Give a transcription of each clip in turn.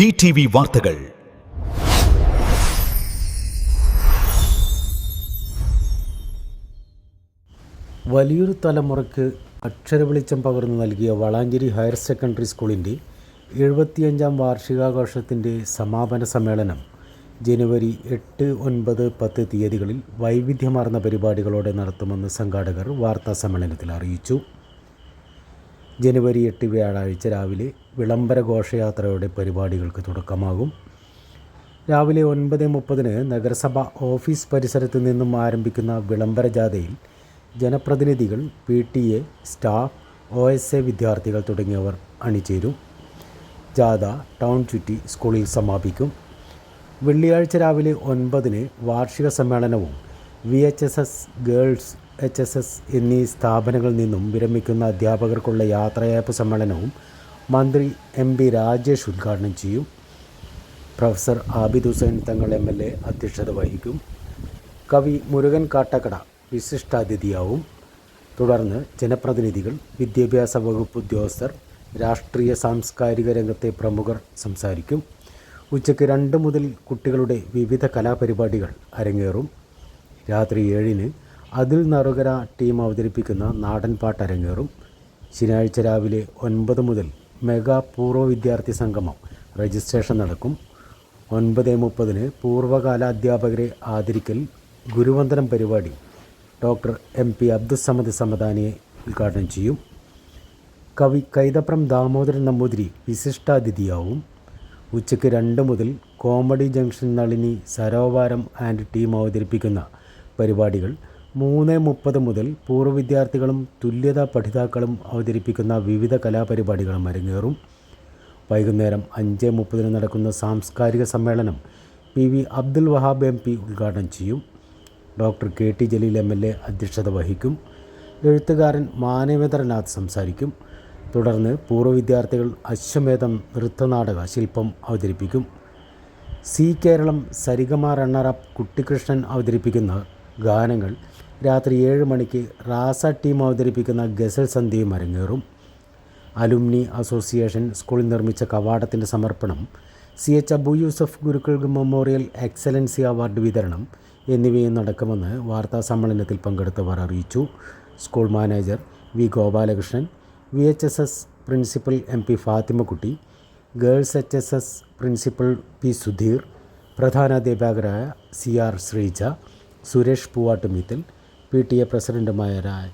വാർത്തകൾ. വലിയൊരു തലമുറയ്ക്ക് അക്ഷരവെളിച്ചം പകർന്നു നൽകിയ വളാഞ്ചേരി ഹയർ സെക്കൻഡറി സ്കൂളിന്റെ എഴുപത്തിയഞ്ചാം വാർഷികാഘോഷത്തിന്റെ സമാപന സമ്മേളനം ജനുവരി എട്ട് ഒൻപത് പത്ത് തീയതികളിൽ വൈവിധ്യമാർന്ന പരിപാടികളോടെ നടത്തുമെന്ന് സംഘാടകർ വാർത്താ സമ്മേളനത്തിൽ അറിയിച്ചു. ജനുവരി എട്ട് വ്യാഴാഴ്ച രാവിലെ വിളംബര ഘോഷയാത്രയോടെ പരിപാടികൾക്ക് തുടക്കമാകും. രാവിലെ ഒൻപത് മുപ്പതിന് നഗരസഭ ഓഫീസ് പരിസരത്ത് നിന്നും ആരംഭിക്കുന്ന വിളംബര ജാഥയിൽ ജനപ്രതിനിധികൾ P T A staff O S A വിദ്യാർത്ഥികൾ തുടങ്ങിയവർ അണിചേരും. ജാഥ ടൗൺ ചുറ്റി സ്കൂളിൽ സമാപിക്കും. വെള്ളിയാഴ്ച രാവിലെ ഒൻപതിന് വാർഷിക സമ്മേളനവും V H S S girls H S S എന്നീ സ്ഥാപനങ്ങളിൽ നിന്നും വിരമിക്കുന്ന അധ്യാപകർക്കുള്ള യാത്രയയപ്പ് സമ്മേളനവും മന്ത്രി എം പി രാജേഷ് ഉദ്ഘാടനം ചെയ്യും. Professor Abid Hussain Thangal M L A അധ്യക്ഷത വഹിക്കും. കവി മുരുകൻ കാട്ടക്കട വിശിഷ്ടാതിഥിയാവും. തുടർന്ന് ജനപ്രതിനിധികൾ വിദ്യാഭ്യാസ വകുപ്പ് ഉദ്യോഗസ്ഥർ രാഷ്ട്രീയ സാംസ്കാരിക രംഗത്തെ പ്രമുഖർ സംസാരിക്കും. ഉച്ചയ്ക്ക് രണ്ട് മുതൽ കുട്ടികളുടെ വിവിധ കലാപരിപാടികൾ അരങ്ങേറും. രാത്രി ഏഴിന് അതിൽ നറുകര ടീം അവതരിപ്പിക്കുന്ന നാടൻപാട്ട് അരങ്ങേറും. ശനിയാഴ്ച രാവിലെ ഒൻപത് മുതൽ മെഗാ പൂർവ വിദ്യാർത്ഥി സംഗമം രജിസ്ട്രേഷൻ നടക്കും. ഒൻപത് മുപ്പതിന് പൂർവകാല അധ്യാപകരെ ആദരിക്കൽ ഗുരുവന്ദനം പരിപാടി ഡോക്ടർ എം പി അബ്ദുസമദ് സമദാനിയെ ഉദ്ഘാടനം ചെയ്യും. കവി കൈതപ്രം ദാമോദരൻ നമ്പൂതിരി വിശിഷ്ടാതിഥിയാവും. ഉച്ചയ്ക്ക് രണ്ട് മുതൽ comedy junction Nalini Sarovaram and team അവതരിപ്പിക്കുന്ന പരിപാടികൾ മൂന്ന് മുപ്പത് മുതൽ പൂർവ വിദ്യാർത്ഥികളും തുല്യതാ പഠിതാക്കളും അവതരിപ്പിക്കുന്ന വിവിധ കലാപരിപാടികളും അരങ്ങേറും. വൈകുന്നേരം അഞ്ച് മുപ്പതിന് നടക്കുന്ന സാംസ്കാരിക സമ്മേളനം P V Abdul Wahab M P ഉദ്ഘാടനം ചെയ്യും. Doctor K T Jaleel M L A അധ്യക്ഷത വഹിക്കും. എഴുത്തുകാരൻ മാനവേന്ദ്രനാഥ് സംസാരിക്കും. തുടർന്ന് പൂർവ വിദ്യാർത്ഥികൾ അശ്വമേധം നൃത്തനാടക ശില്പം അവതരിപ്പിക്കും. Zee Keralam Sarigama runner up Kuttikrishnan അവതരിപ്പിക്കുന്ന ഗാനങ്ങൾ. രാത്രി ഏഴ് മണിക്ക് റാസ ടീം അവതരിപ്പിക്കുന്ന ഗസൽ സന്ധ്യയും അരങ്ങേറും. അലുമിനി അസോസിയേഷൻ സ്കൂളിൽ നിർമ്മിച്ച കവാടത്തിന്റെ സമർപ്പണം C H Abu Yusuf Gurukkal memorial excellency award വിതരണം എന്നിവയും നടക്കുമെന്ന് വാർത്താ സമ്മേളനത്തിൽ പങ്കെടുത്തവർ അറിയിച്ചു. School manager V Gopalakrishnan V H S S principal M P Fathimakutty girls H S S principal P Sudheer പ്രധാനാധ്യാപകരായ C R Sreeja Suresh Poovattumeethal P T A പ്രസിഡന്റുമാരായ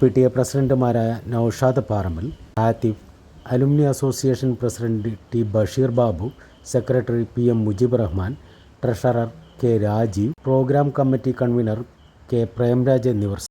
P T A പ്രസിഡന്റുമാരായ Noushad Paramal Athif alumni association president T Basheer Babu secretary P M Mujeeb Rahman treasurer K Rajeev programme committee convener K Premraj എന്നിവർ